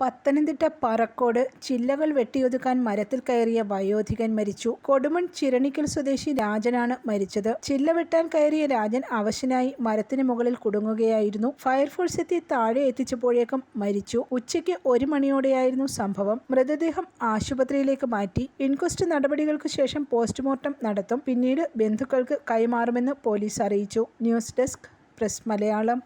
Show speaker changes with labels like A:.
A: പത്തനംതിട്ട പറക്കോട് ചില്ലകൾ വെട്ടിയൊതുക്കാൻ മരത്തിൽ കയറിയ വയോധികൻ മരിച്ചു. കൊടുമൺ ചിരണിക്കൽ സ്വദേശി രാജനാണ് മരിച്ചത്. ചില്ല വെട്ടാൻ കയറിയ രാജൻ അവശനായി മരത്തിന് മുകളിൽ കുടുങ്ങുകയായിരുന്നു. ഫയർഫോഴ്സ് എത്തി താഴെ എത്തിച്ചപ്പോഴേക്കും മരിച്ചു. ഉച്ചയ്ക്ക് ഒരു മണിയോടെയായിരുന്നു സംഭവം. മൃതദേഹം ആശുപത്രിയിലേക്ക് മാറ്റി. ഇൻക്വസ്റ്റ് നടപടികൾക്ക് ശേഷം പോസ്റ്റ്മോർട്ടം നടത്തും. പിന്നീട് ബന്ധുക്കൾക്ക് കൈമാറുമെന്ന് പോലീസ് അറിയിച്ചു.
B: News desk press Malayalam.